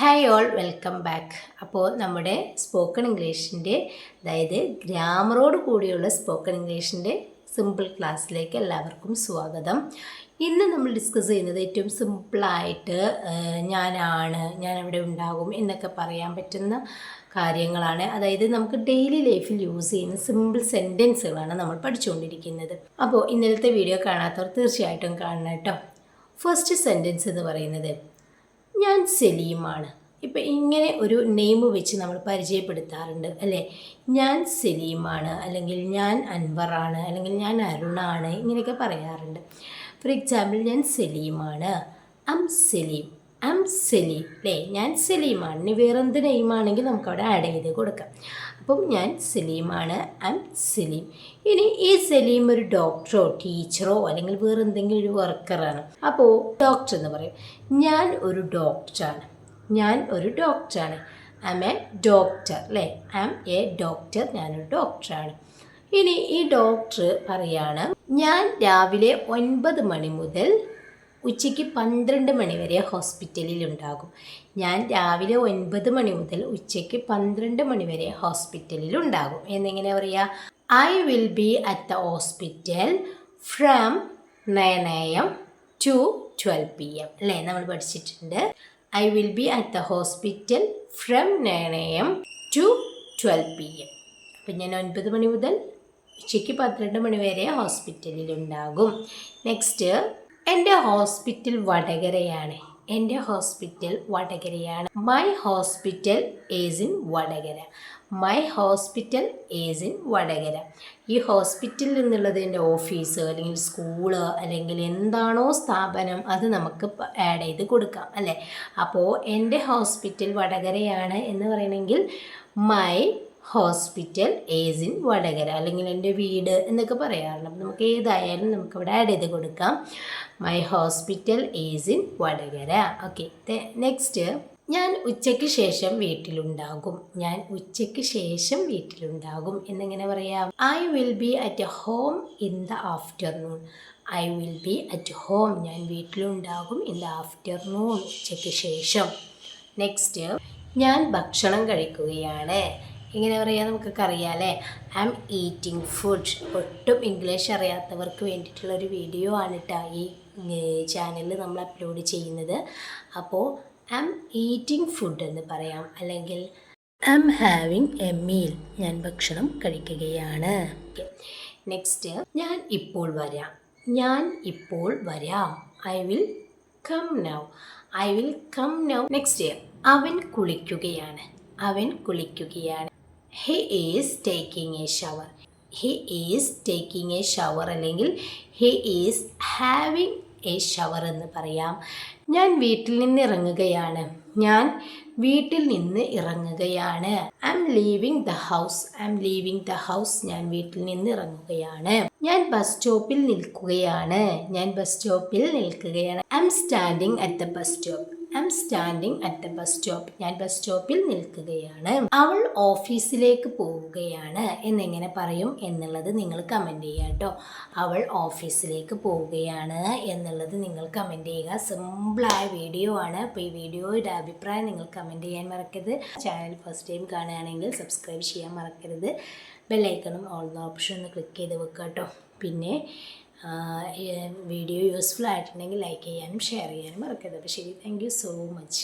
Hi all welcome back അപ്പോൾ നമ്മുടെ spoken ഇംഗ്ലീഷിന്റെ അതായത് ഗ്രാമറോട് കൂടിയുള്ള സ്പോക്കൺ ഇംഗ്ലീഷിന്റെ സിമ്പിൾ ക്ലാസ്സിലേക്ക് എല്ലാവർക്കും സ്വാഗതം. ഇന്ന് നമ്മൾ ഡിസ്കസ് ചെയ്യുന്നത് ഏറ്റവും സിമ്പിളായിട്ട് ഞാനാണ് ഞാൻ അവിടെ ഉണ്ടാകും എന്നൊക്കെ പറയാൻ പറ്റുന്ന കാര്യങ്ങളാണ്. അതായത് നമുക്ക് ഡെയിലി ലൈഫിൽ യൂസ് ചെയ്യുന്ന സിമ്പിൾ സെന്റൻസുകളാണ് നമ്മൾ പഠിച്ചുകൊണ്ടിരിക്കുന്നത്. അപ്പോൾ ഇന്നലത്തെ വീഡിയോ കാണാത്തവർ തീർച്ചയായിട്ടും കാണണം കേട്ടോ. ഫസ്റ്റ് സെന്റൻസ് എന്ന് പറയുന്നത് ഞാൻ സലീമാണ്. ഇപ്പം ഇങ്ങനെ ഒരു നെയിം വെച്ച് നമ്മൾ പരിചയപ്പെടുത്താറുണ്ട് അല്ലേ? ഞാൻ സലീമാണ് അല്ലെങ്കിൽ ഞാൻ അൻവറാണ് അല്ലെങ്കിൽ ഞാൻ അരുണാണ് ഇങ്ങനെയൊക്കെ പറയാറുണ്ട്. ഫോർ എക്സാമ്പിൾ ഞാൻ സലീമാണ്. അം സലീം അം സലീം അല്ലേ ഞാൻ സലീമാണ്. ഇനി വേറെന്ത് നെയിമാണെങ്കിൽ നമുക്കവിടെ ആഡ് ചെയ്ത് കൊടുക്കാം. അപ്പം ഞാൻ സലീമാണ് ഐ എം സലീം. ഇനി ഈ സലീം ഒരു ഡോക്ടറോ ടീച്ചറോ അല്ലെങ്കിൽ വേറെ എന്തെങ്കിലും ഒരു വർക്കറാണ് അപ്പോൾ ഡോക്ടർ എന്ന് പറയും. ഞാൻ ഒരു ഡോക്ടറാണ് ഞാൻ ഒരു ഡോക്ടറാണ് ഐ എം എ ഡോക്ടർ അല്ലേ? ഐ എം എ ഡോക്ടർ ഞാനൊരു ഡോക്ടറാണ് ഇനി ഈ ഡോക്ടർ പറയാണ് ഞാൻ രാവിലെ ഒൻപത് മണി മുതൽ ഉച്ചയ്ക്ക് പന്ത്രണ്ട് മണി വരെ ഹോസ്പിറ്റലിൽ ഉണ്ടാകും. ഞാൻ രാവിലെ ഒൻപത് മണി മുതൽ ഉച്ചയ്ക്ക് പന്ത്രണ്ട് മണി വരെ ഹോസ്പിറ്റലിൽ ഉണ്ടാകും. എന്നെങ്ങനെ പറയുക I will be at the hospital from nine a m to twelve p m അല്ലേ? നമ്മൾ പഠിച്ചിട്ടുണ്ട്. I will be at the hospital from nine a m to twelve p m അപ്പം ഞാൻ ഒൻപത് മണി മുതൽ ഉച്ചയ്ക്ക് പന്ത്രണ്ട് മണി വരെ ഹോസ്പിറ്റലിൽ ഉണ്ടാകും. നെക്സ്റ്റ് എന്റെ ഹോസ്പിറ്റൽ വടകരയാണ്. എന്റെ hospital വടകരയാണ്. My hospital is in Vadakara. My hospital is in Vadakara. ഈ ഹോസ്പിറ്റൽ എന്നുള്ളത് എന്റെ ഓഫീസ് അല്ലെങ്കിൽ സ്കൂൾ അല്ലെങ്കിൽ എന്താണോ സ്ഥാപനം അത് നമുക്ക് ആഡ് ചെയ്ത് കൊടുക്കാം അല്ലേ? അപ്പോൾ എന്റെ ഹോസ്പിറ്റൽ വടകരയാണ് എന്ന് പറയണമെങ്കിൽ my hospital is in Vadakara അല്ലെങ്കിൽ എന്റെ വീട് എന്നൊക്കെ പറയാറുണ്ട്. അപ്പം നമുക്ക് ഏതായാലും നമുക്ക് ഇവിടെ ആഡ് ചെയ്ത് കൊടുക്കാം. My hospital is in Vadakara. Okay next ഞാൻ ഉച്ചയ്ക്ക് ശേഷം വീട്ടിലുണ്ടാകും. ഞാൻ ഉച്ചയ്ക്ക് ശേഷം വീട്ടിലുണ്ടാകും എന്നിങ്ങനെ പറയാം? I will be at home in the afternoon I will be at home ഞാൻ വീട്ടിലുണ്ടാകും ഇൻ ദ ആഫ്റ്റർനൂൺ ഉച്ചയ്ക്ക് ശേഷം. നെക്സ്റ്റ് ഞാൻ ഭക്ഷണം കഴിക്കുകയാണ്. ഇങ്ങനെ പറയാൻ നമുക്കൊക്കെ അറിയാമല്ലേ ഐ എം ഈറ്റിംഗ് ഫുഡ് ഒട്ടും ഇംഗ്ലീഷ് അറിയാത്തവർക്ക് വേണ്ടിയിട്ടുള്ള ഒരു വീഡിയോ ആണ് കേട്ടോ ഈ ചാനലിൽ നമ്മൾ അപ്ലോഡ് ചെയ്യുന്നത്. അപ്പോൾ ഐ എം ഈറ്റിംഗ് ഫുഡ് എന്ന് പറയാം. അല്ലെങ്കിൽ I M having a meal ഞാൻ ഭക്ഷണം കഴിക്കുകയാണ്. നെക്സ്റ്റ് ഞാൻ ഇപ്പോൾ വരാം. ഞാൻ ഇപ്പോൾ വരാം. I will come now I will come now next അവൻ കുളിക്കുകയാണ്. അവൻ കുളിക്കുകയാണ്. He is taking a shower he is taking a shower അല്ലെങ്കിൽ he is having a shower എന്ന് പറയാം. ഞാൻ വീട്ടിൽ നിന്ന് ഇറങ്ങുകയാണ്. ഞാൻ വീട്ടിൽ നിന്ന് ഇറങ്ങുകയാണ്. I'm leaving the house I'm leaving the house ഞാൻ വീട്ടിൽ നിന്ന് ഇറങ്ങുകയാണ്. ഞാൻ ബസ് സ്റ്റോപ്പിൽ നിൽക്കുകയാണ്. ഞാൻ ബസ് സ്റ്റോപ്പിൽ നിൽക്കുകയാണ്. I'm standing at the bus stop I'm standing at the bus stop ഞാൻ ബസ് സ്റ്റോപ്പിൽ നിൽക്കുകയാണ്. അവൾ ഓഫീസിലേക്ക് പോവുകയാണ്. എന്നെങ്ങനെ പറയും എന്നുള്ളത് നിങ്ങൾ കമന്റ് ചെയ്യുക കേട്ടോ. അവൾ ഓഫീസിലേക്ക് പോവുകയാണ് എന്നുള്ളത് നിങ്ങൾ കമന്റ് ചെയ്യുക. സിമ്പിളായ വീഡിയോ ആണ്. അപ്പോൾ ഈ വീഡിയോയുടെ അഭിപ്രായം നിങ്ങൾ കമന്റ് ചെയ്യാൻ മറക്കരുത്. ചാനൽ ഫസ്റ്റ് ടൈം കാണുകയാണെങ്കിൽ സബ്സ്ക്രൈബ് ചെയ്യാൻ മറക്കരുത്. ബെല്ലൈക്കണും ഓൾ ദ ഓപ്ഷൻ ഒന്ന് ക്ലിക്ക് ചെയ്ത് വെക്കുക കേട്ടോ. പിന്നെ വീഡിയോ യൂസ്ഫുൾ ആയിട്ടുണ്ടെങ്കിൽ ലൈക്ക് ചെയ്യാനും ഷെയർ ചെയ്യാനും മറക്കരുത്. അപ്പോൾ ശരി താങ്ക് സോ മച്ച്